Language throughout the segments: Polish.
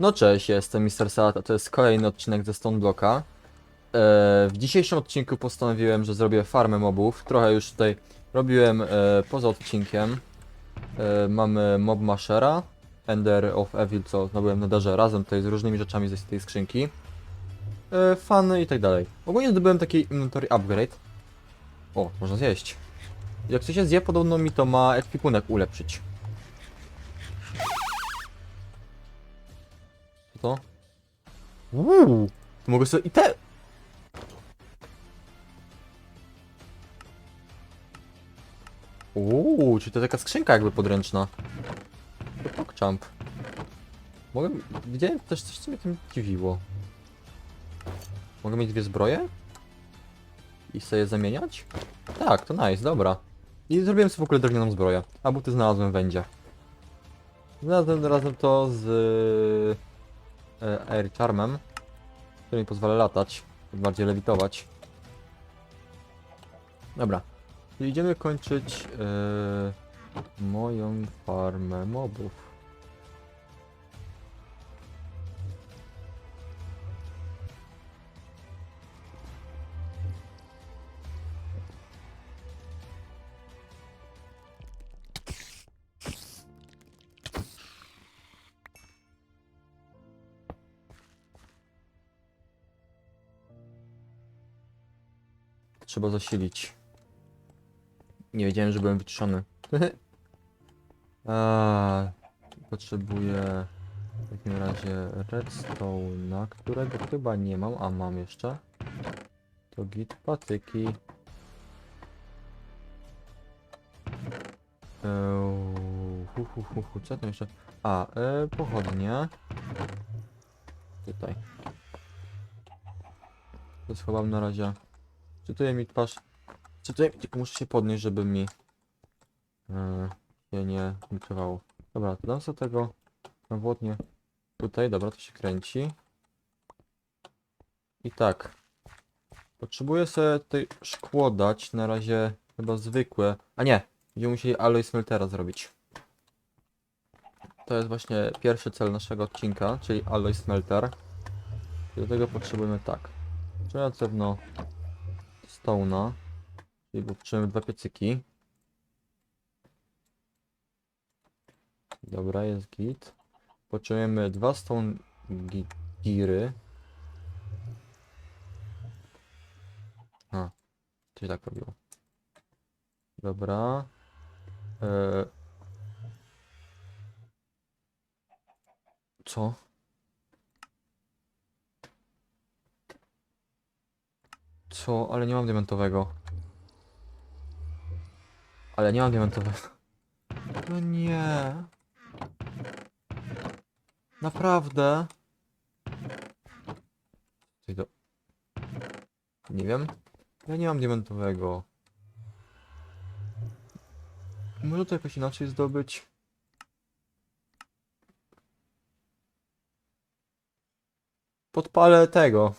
No cześć, jestem Mr. Salat, a to jest kolejny odcinek ze Stone Blocka. E, w dzisiejszym odcinku postanowiłem, że zrobię farmę mobów. Trochę już tutaj robiłem e, poza odcinkiem. E, mamy Mob Mashera, Ender of Evil, co zdobyłem na darze razem tutaj z różnymi rzeczami z tej skrzynki. E, fany i tak dalej. Ogólnie zdobyłem taki inventory upgrade. O, można zjeść. Jak coś się zje, podobno mi to ma ekwipunek ulepszyć. To? Uuu, to mogę sobie i te... Uuu, czyli to taka skrzynka jakby podręczna. To PogChamp. Mogę... Widziałem też coś, co mnie tym dziwiło. Mogę mieć dwie zbroje? I sobie zamieniać? Tak, to nice, dobra. I zrobiłem sobie w ogóle drewnianą zbroję. A buty znalazłem w wędzie. Znalazłem razem to z e, Air Charmem, który mi pozwala latać, bardziej lewitować. Dobra, idziemy kończyć e, moją farmę mobów. Trzeba zasilić. Nie wiedziałem, że byłem wyciszony. Potrzebuję w takim razie redstone'a, którego chyba nie mam, a mam jeszcze. To git patyki. Eee, hu, hu, hu, co tam jeszcze? A, e, pochodnie. Tutaj. To schowam na razie. Czytuję mi twarz. Czytuję, tylko muszę się podnieść, żeby mi e, się nie wyczuwało. Dobra, to dam sobie tego nawodnie tutaj, dobra, to się kręci. I tak. Potrzebuję sobie tutaj szkło dać, na razie chyba zwykłe. A nie, będziemy musieli alloy smeltera zrobić. To jest właśnie pierwszy cel naszego odcinka, czyli alloy smelter. I do tego potrzebujemy tak. Trzeba drewno stone'a. Czyli potrzebujemy dwa piecyki. Dobra, jest git. Potrzebujemy dwa stone gi- giry. A, to się tak robiło. Dobra. E... Co? Ale nie mam diamentowego. Ale nie mam diamentowego. No nie. Naprawdę. Nie wiem. Ja nie mam diamentowego. Może to jakoś inaczej zdobyć? Podpalę tego.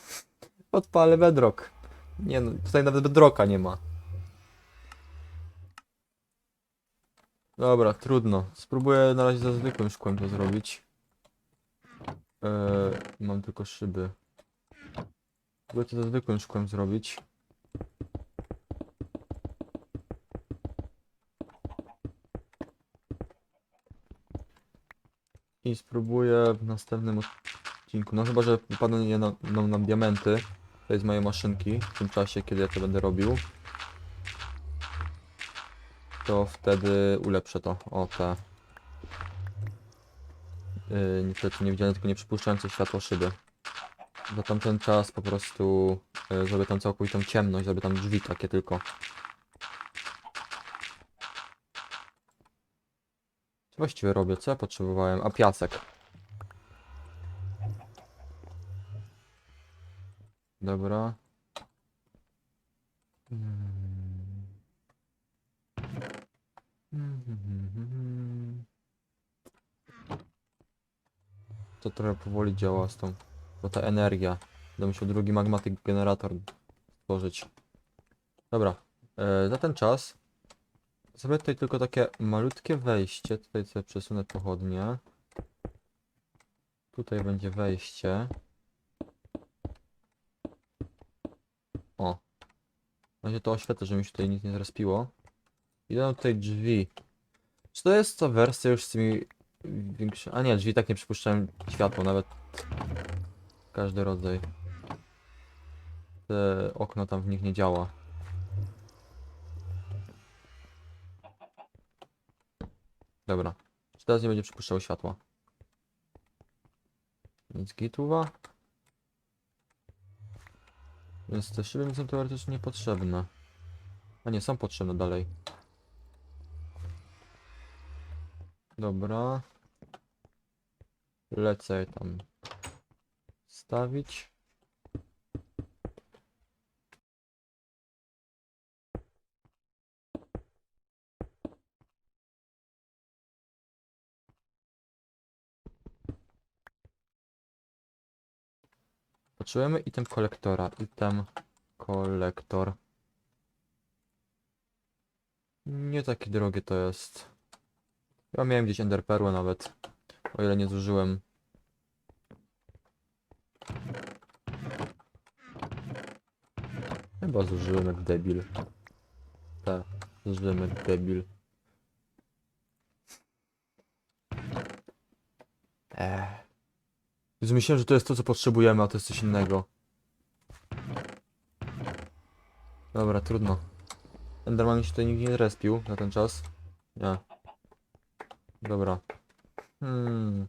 Podpalę bedrock. Nie no, tutaj nawet bedrocka nie ma. Dobra, trudno. Spróbuję na razie ze zwykłym szkłem to zrobić. Eee, mam tylko szyby. Spróbuję to ze zwykłym szkłem zrobić. I spróbuję w następnym odcinku. No chyba, że wypadną nam diamenty. To jest moje maszynki w tym czasie, kiedy ja to będę robił to wtedy ulepszę to. O te. Yy, niestety nie widziałem tylko nie przypuszczające światło szyby. Za tamten czas po prostu yy, zrobię tam całkowitą ciemność, zrobię tam drzwi takie tylko. Właściwie robię? Co ja potrzebowałem? A piasek. Dobra. To trochę powoli działa z tą, bo ta energia. Będę musiał drugi magmatyk generator stworzyć. Dobra, e, za ten czas zrobię tutaj tylko takie malutkie wejście. Tutaj sobie przesunę pochodnie. Tutaj będzie wejście. O. Będzie to oświetlę, żeby mi się tutaj nic nie zrespiło. Idą tutaj drzwi. Czy to jest ta wersja już z tymi większymi... A nie, drzwi tak nie przypuszczają światło, nawet każdy rodzaj. Te okno tam w nich nie działa. Dobra. Czy teraz nie będzie przypuszczało światła? Nic gituwa. Więc te szyby mi są teoretycznie niepotrzebne. A nie, są potrzebne dalej. Dobra. Lecę je tam stawić. Potrzebujemy item kolektora. Item kolektor. Nie takie drogie to jest. Ja miałem gdzieś Ender Perłę nawet. O ile nie zużyłem. Chyba zużyłem jak debil. Tak, zużyłem jak debil. Eee. Jezu, myślałem, że to jest to, co potrzebujemy, a to jest coś innego. Dobra, trudno. Enderman się tutaj nigdzie nie respił na ten czas. Nie. Dobra. Hmm.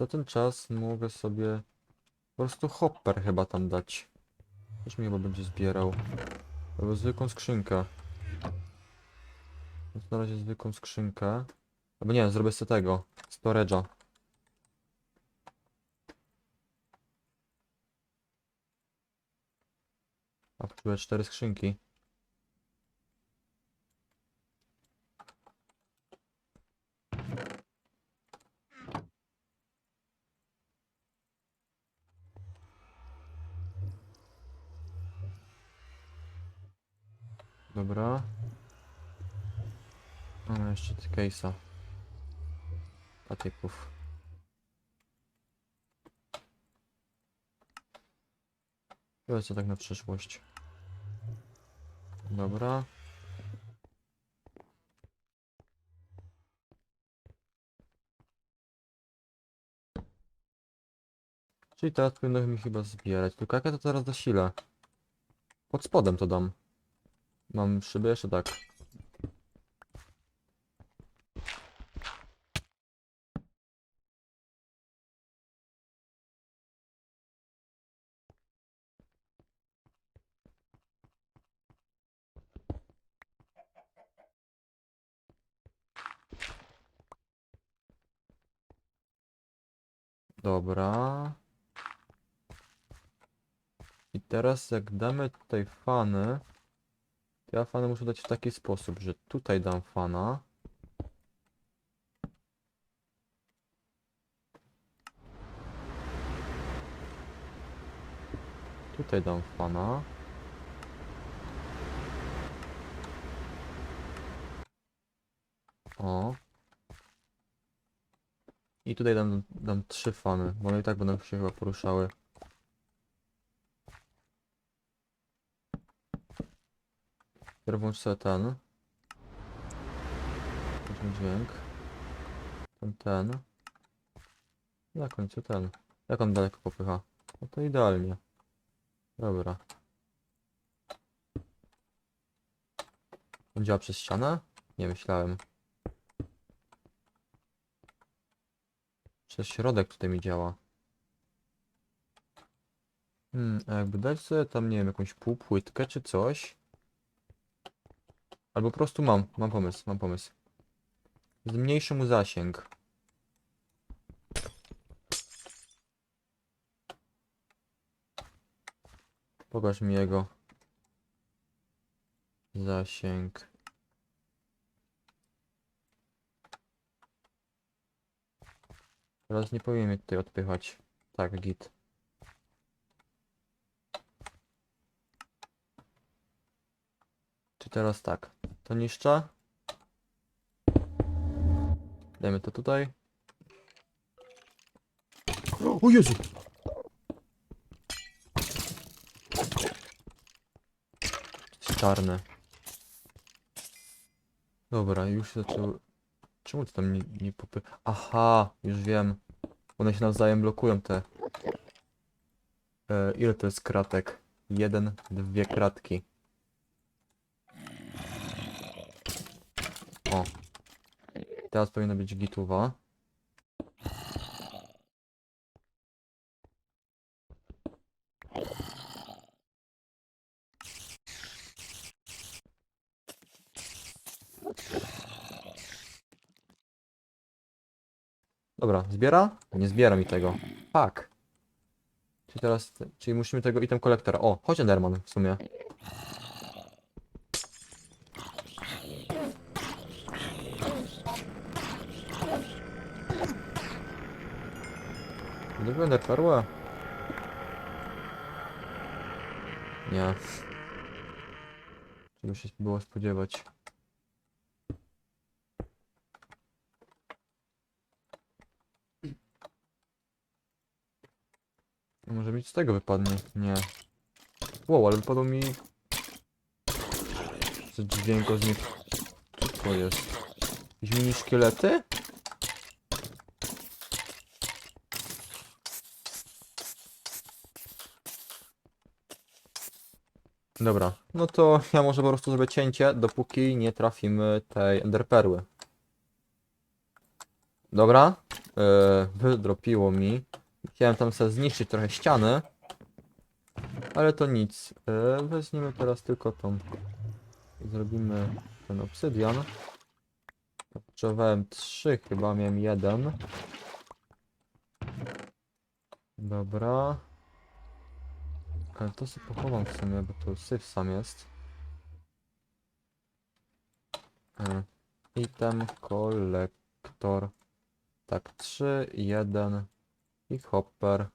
Za ten czas mogę sobie po prostu hopper chyba tam dać. Też mi chyba będzie zbierał. Albo zwykłą skrzynkę. Więc na razie zwykłą skrzynkę. Albo nie, zrobię sobie tego. Storage'a. A potrzebuję cztery skrzynki. Dobra. Mamy jeszcze ty case'a. Patyków. Lecę tak na przyszłość. Dobra. Czyli teraz powinno mi chyba zbierać. Tylko jak ja to teraz zasilę? Pod spodem to dam. Mam szyby jeszcze tak. Dobra. I teraz jak damy tutaj fany, to ja fany muszę dać w taki sposób, że tutaj dam fana. Tutaj dam fana. O. I tutaj dam, dam trzy fany, bo one i tak będą się chyba poruszały. Włącz sobie ten. Weźmy dźwięk. Ten, ten. Na końcu ten. Jak on daleko popycha? No to idealnie. Dobra. On działa przez ścianę? Nie myślałem. Przez środek tutaj mi działa. Hmm, a jakby dać sobie tam, nie wiem, jakąś półpłytkę czy coś. Albo po prostu mam, mam pomysł, mam pomysł. Zmniejszę mu zasięg. Pokaż mi jego zasięg. Teraz nie powinien tutaj odpychać. Tak, git. Czy teraz tak? To niszczę? Dajmy to tutaj. O Jezu! Czarne. Dobra, już się zaczęły... Czemu to tam nie, nie popy... Aha, już wiem. One się nawzajem blokują te... E, ile to jest kratek? Jeden, dwie kratki. O. Teraz powinna być gituwa. Dobra, zbiera? Nie zbiera mi tego. Fuck. Czyli teraz, czyli musimy tego item kolektora. O, chodź Enderman w sumie. Gdyby Ender perłę? Nie. Czego się było spodziewać? Z tego wypadnie? Nie. Wow, ale wypadło mi... Co dźwięko z nich... Co to jest? Jakieś mini szkielety? Dobra, no to ja może po prostu zrobię cięcie, dopóki nie trafimy tej enderperły. Dobra, yy, wydropiło mi. Chciałem tam sobie zniszczyć trochę ściany, ale to nic. Yy, weźmiemy teraz tylko tą. Zrobimy ten obsydian. Potrzebowałem trzy, chyba miałem jeden. Dobra. Ale to sobie pochowam w sumie, bo to syf sam jest. E, Item kolektor. Tak, 3, 1 i hopper.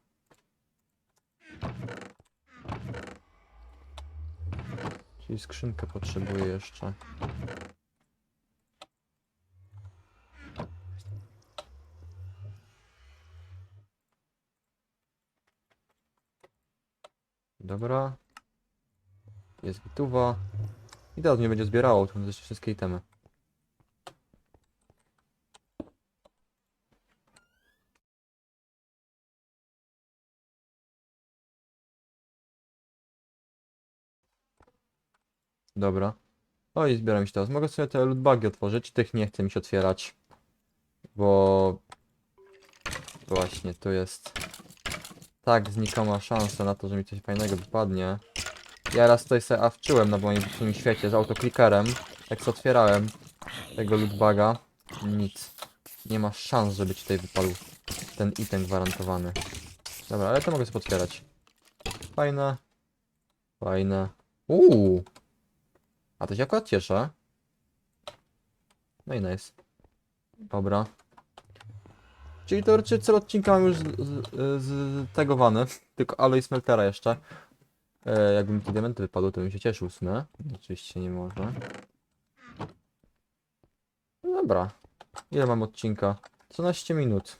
Czyli skrzynkę potrzebuję jeszcze. Dobra. Jest gituwa. I teraz mnie będzie zbierało jeszcze wszystkie itemy. Dobra. O i zbieram się teraz. Mogę sobie te lootbagi otworzyć. Tych nie chcę mi się otwierać. Bo... Właśnie, tu jest... Tak znikoma szansa na to, że mi coś fajnego wypadnie. Ja raz tutaj sobie awczyłem na moim tym świecie z autoklikerem. Jak sobie otwierałem tego lootbaga. Nic. Nie ma szans, żeby ci tutaj wypadł ten item gwarantowany. Dobra, ale to mogę sobie otwierać. Fajne. Fajne. Uuu. A to się akurat cieszę. No i nice. Dobra. Czyli teoretycznie cel odcinka mam już z, z, z tegowany. Tylko alloy smeltera jeszcze. E, jakby mi te diamenty wypadły, to bym się cieszył w. Oczywiście nie może. No dobra. Ile mam odcinka? 12 minut.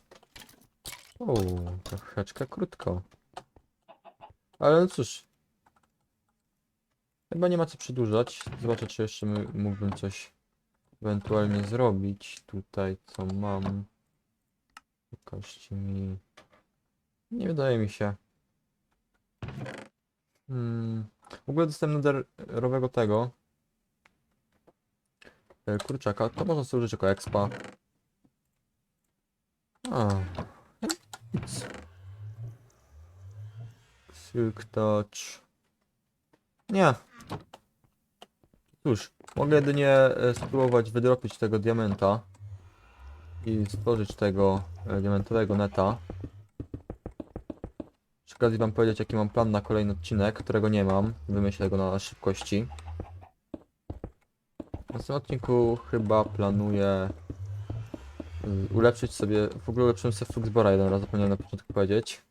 Uuu, troszeczkę krótko. Ale no cóż. Chyba nie ma co przedłużać. Zobaczę, czy jeszcze mógłbym coś ewentualnie zrobić. Tutaj co mam. Pokażcie mi. Nie wydaje mi się. Hmm. W ogóle dostałem netherowego tego. e, Kurczaka. To można sobie użyć jako expa. A. Silk touch. Nie. Cóż, mogę jedynie e, spróbować wydropić tego diamenta i stworzyć tego e, diamentowego neta. Przy okazji wam powiedzieć jaki mam plan na kolejny odcinek, którego nie mam. Wymyślę go na szybkości. W następnym odcinku chyba planuję y, ulepszyć sobie, w ogóle ulepszyłem sobie Fluxbora jeden raz, zapomniałem na początku powiedzieć.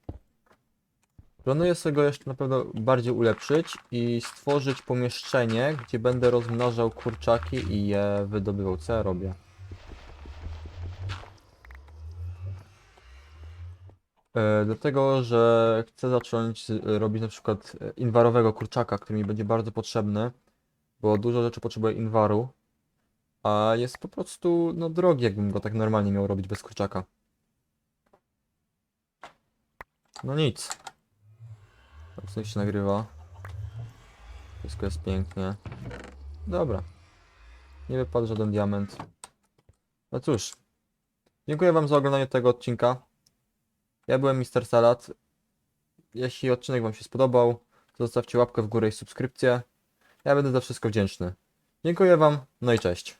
Planuję sobie go jeszcze na pewno bardziej ulepszyć i stworzyć pomieszczenie, gdzie będę rozmnażał kurczaki i je wydobywał. Co ja robię? E, dlatego, że chcę zacząć e, robić na przykład e, inwarowego kurczaka, który mi będzie bardzo potrzebny, bo dużo rzeczy potrzebuję inwaru, a jest po prostu no drogi, jakbym go tak normalnie miał robić bez kurczaka. No nic. Obecnie się nagrywa. Wszystko jest pięknie. Dobra. Nie wypadł żaden diament. No cóż. Dziękuję Wam za oglądanie tego odcinka. Ja byłem Mr. Salat. Jeśli odcinek Wam się spodobał, to zostawcie łapkę w górę i subskrypcję. Ja będę za wszystko wdzięczny. Dziękuję Wam, no i cześć.